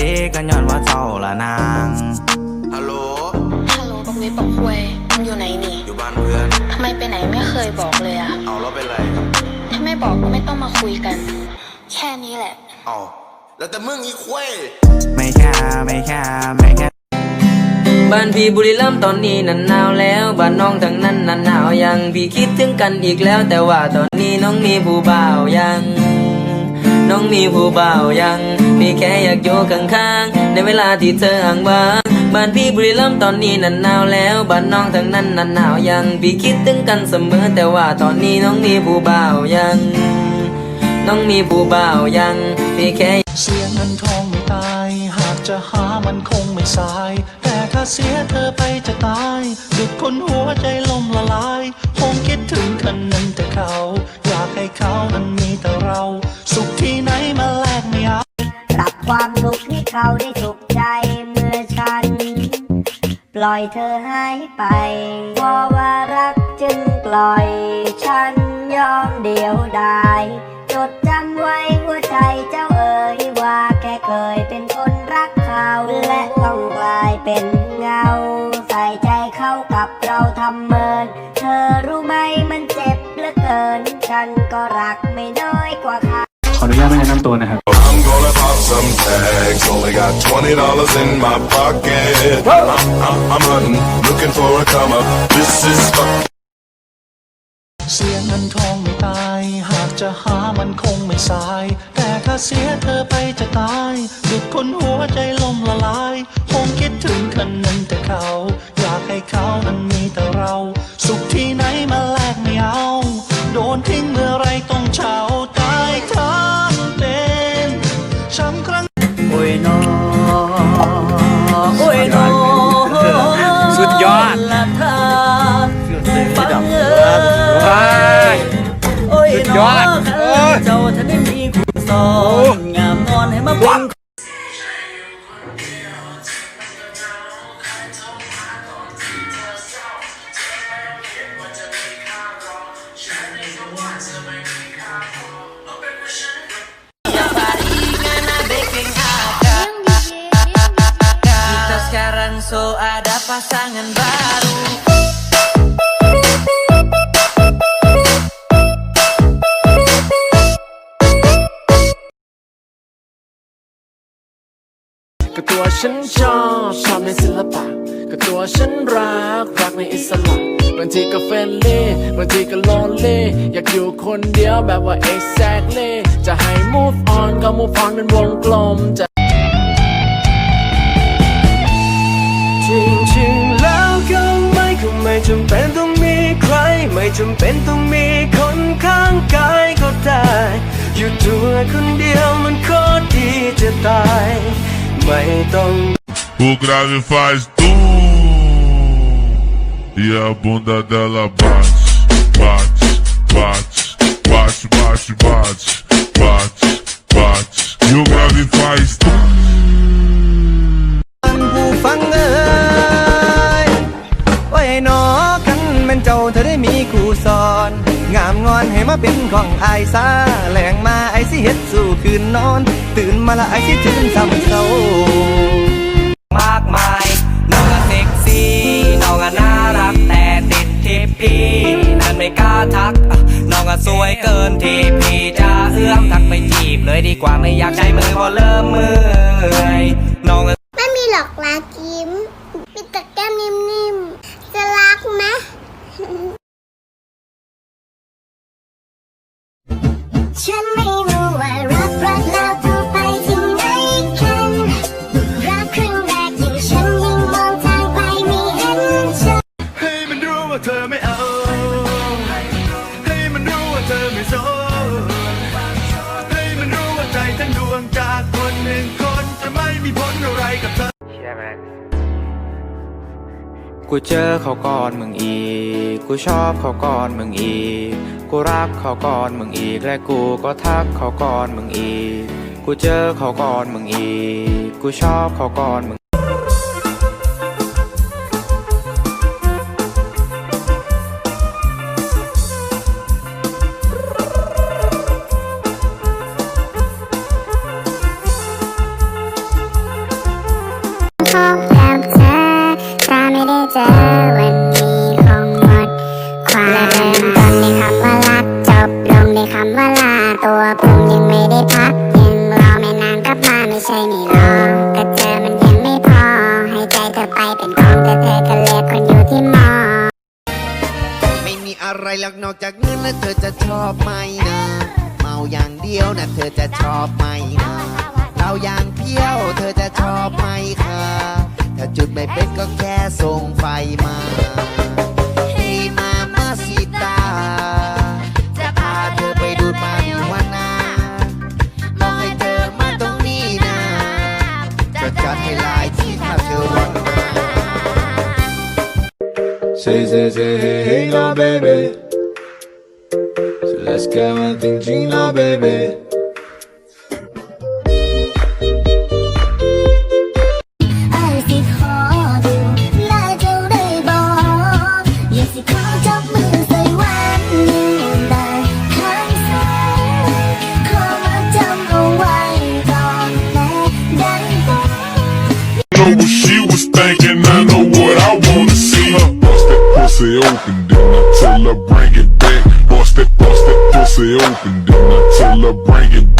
ดก็ย้อนว่าเจ้าละนางฮัลโหลฮัลโหลบักวิบบักควยมึงอยู่ไหนนี่ อยู่บ้านเพื่อนทำไมไปไหนไม่เคยบอกเลยอะเอาแล้วเป็นไรถ้าไม่บอกก็ไม่ต้องมาคุยกัน แค่นี้แหละเอาแล้วแต่มึงอีกเว้ยไม่แค่ไม่แค่ไม่แค่บ้านพี่บุรีรัมย์ตอนนี้นั้นหนาวแล้วบ้านน้องทางนั้นนั้นหนาวยังพี่คิดถึงกันอีกแล้ว แต่ว่าตอนนี้น้องมีผู้บ่าวยัง น้องมีผู้บ่าวยัง พี่แค่อยากอยู่ข้างๆ ในเวลาที่เธอห่างบ้างบ้านพี่บุรีรัมย์ตอนนี้นั้นหนาวแล้วบ้านน้องทางนั้นนั้นหนาวยังพี่คิดถึงกันเสมอแต่ว่าตอนนี้น้องมีผู้บ่าวยัง น้องมีผู้บ่าวยังพี่แค่เสียเงินทองไม่ตาย หากจะหามันคงไม่สาย แต่ถ้าเสียเธอไปจะตายดุดคนหัวใจล่มละลาย คงคิดถึงคนนั้นแต่เขา อยากให้เขานั้นมีแต่เรา มาแลกไม่เอาปรับความสุกข์ให้เขาได้สุขใจเมื่อฉัน ปล่อยเธอหายไป เพราะว่ารักจึงปล่อย ฉันยอมเดียวดายจดจำไว้หัวใจเจ้าเอ๋ยว่าแค่เคยเป็นคนรักเขาและต้องกลายเป็นเงา ใส่ใจเข้ากับเราทำเมิน เธอรู้ไหมมันเจ็บเหลือเกิน ฉันก็รักไม่น้อยกว่าเขา ออนุญาตไม่แนะนำตัวนะครับ I'm gonna pop some tags. Only got twenty dollars in my pocket. I'm, I'm, I'm hunting, looking for a come up. This is fuck. เสียเงินทองไม่ตาย หากจะหามันคงไม่สาย แต่ถ้าเสียเธอไปจะตายดุดคนหัวใจล่มละลาย คงคิดถึงคนนั้นแต่เขา อยากให้เขานั้นมีแต่เรา สุขที่ไหนมาแลกไม่เอา โดนทิ้งเมื่อไรต้องเฉา โอ้ยสุดนยออดโอ้ยเจ้าฉันได้มีคุณสอนงามงอนให้มาเป็น Kita sekarang so ada pasangan baru ฉันชอบชอบในศิลปะ ก็ตัวฉันรัก รักในอิสระบางทีก็เฟรนลี่บางทีก็โลนลี่อยากอยู่คนเดียวแบบว่า exactly จะให้ move on ก็ move on เป็นวงกลมจะจริงๆแล้วก็ไม่คงไม่จำเป็นต้องมีใคร ไม่จำเป็นต้องมีคนข้างกายก็ได้ อยู่ตัวคนเดียวมันโคตรดีจะตาย então. O grave faz tu e a bunda dela bate, bate, bate, bate, bate, bate, bate, bate. E o grave faz tu. งามงอนให้มาเป็นของอายซาแหลงมาไอสิเฮ็ดสู่คืนนอน ตื่นมาละไอสิถึงซ้ำเศร้ามากมายน้องก็เซ็กซี่น้องก็น่ารักแต่ติดที่พี่นั่นไม่กล้าทักน้องก็สวยเกินที่พี่จะเอื้อมทักไปจีบเลยดีกว่าไม่อยากใช้มือพอเริ่มเมื่อยน้อง กับเธอกูเจอเขาก่อนมึงอีก กูชอบเขาก่อนมึงอีก กูรักเขาก่อนมึงอีก และกูก็ทักเขาก่อนมึงอีก กูเจอเขาก่อนมึงอีก กูชอบเขาก่อนมึง ไม่ได้เจอวันนี้คงหมดความและเริ่มต้นในคำว่ารักจบลงในคำว่าลาตัวผมยังไม่ได้พัก ยังรอไม่นานกลับมาไม่ใช่ไม่รอก็เธอมันยังไม่พอ ให้ใจเธอไปเป็นของแต่เธอก็เลือกคนอยู่ที่มอไม่มีอะไรหรอกนอกจากเงินและเธอจะชอบไหมนะ เมาอย่างเดียวนะเธอจะชอบไหมนะเราอย่างเพี้ยวเธอจะชอบไหมคะ ถ้าจุดไม่เป็นก็แค่ส่งไฟมาให้มามาสิตา จะพาเธอไปดูดมาดิวานาบอกให้เธอมาตรงนี้นะจะจัดให้ลายที่ถ้าเธอวันมา Say, say, say, hey, hey, now, baby. So let's get one thing, Gina, baby. Know what she was thinking, I know what I wanna see her. Bust that pussy open, then I tell her bring it back. Bust that, bust that pussy open, then I tell her bring it